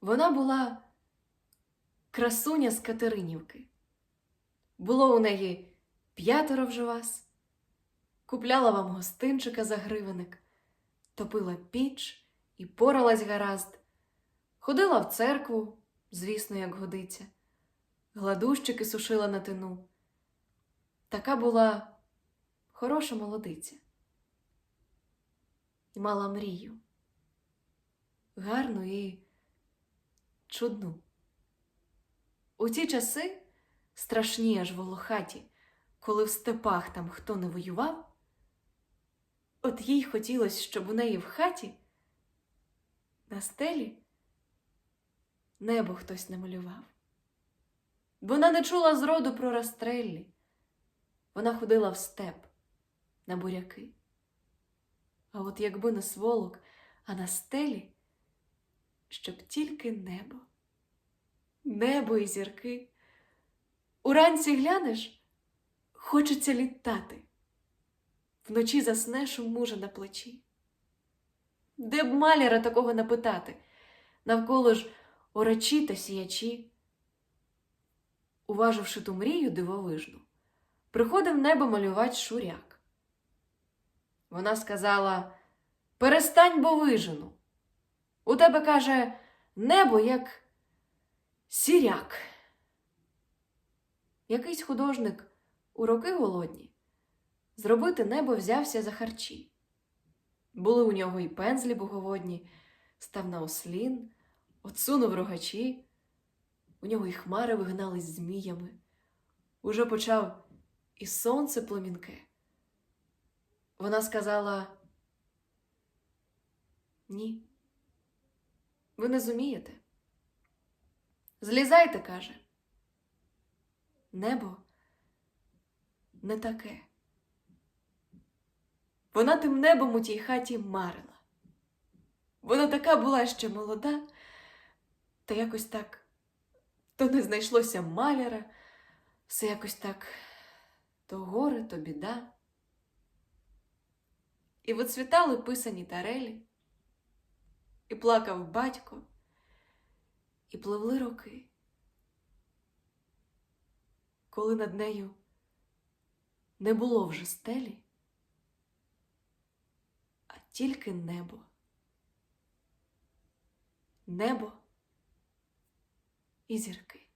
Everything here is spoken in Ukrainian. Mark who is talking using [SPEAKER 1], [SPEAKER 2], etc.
[SPEAKER 1] Вона була красуня з Катеринівки. Було у неї п'ятеро вже вас, купляла вам гостинчика за гривенник, топила піч і поралась гаразд, ходила в церкву, звісно, як годиться, гладущики сушила на тину. Така була хороша молодиця. І мала мрію. Гарну і чудну. У ті часи, страшні аж волохаті, коли в степах там хто не воював, от їй хотілося, щоб у неї в хаті на стелі небо хтось намалював. Вона не чула зроду про растреллі. Вона ходила в степ на буряки. А от якби не сволок, а на стелі, щоб тільки небо, небо і зірки. Уранці глянеш, хочеться літати. Вночі заснеш у мужа на плечі. Де б маляра такого напитати? Навколо ж орачі та сіячі. Уваживши ту мрію дивовижну, приходив небо малювати шуряк. Вона сказала: Перестань, бо вижену. У тебе каже небо як сіряк. Якийсь художник у роки голодні зробити небо взявся за харчі. Були у нього і пензлі боговодні, став на ослін, отсунув рогачі, у нього і хмари вигнались зміями. Уже почав і сонце пломінке. Вона сказала: Ні, ви не зумієте. Злізайте, каже. Небо не таке. Вона тим небом у тій хаті марила. Вона така була ще молода, та якось так то не знайшлося маляра, все якось так то горе, то біда. І вицвітали писані тарелі, і плакав батько, і пливли роки, коли над нею не було вже стелі, а тільки небо. Небо і зірки.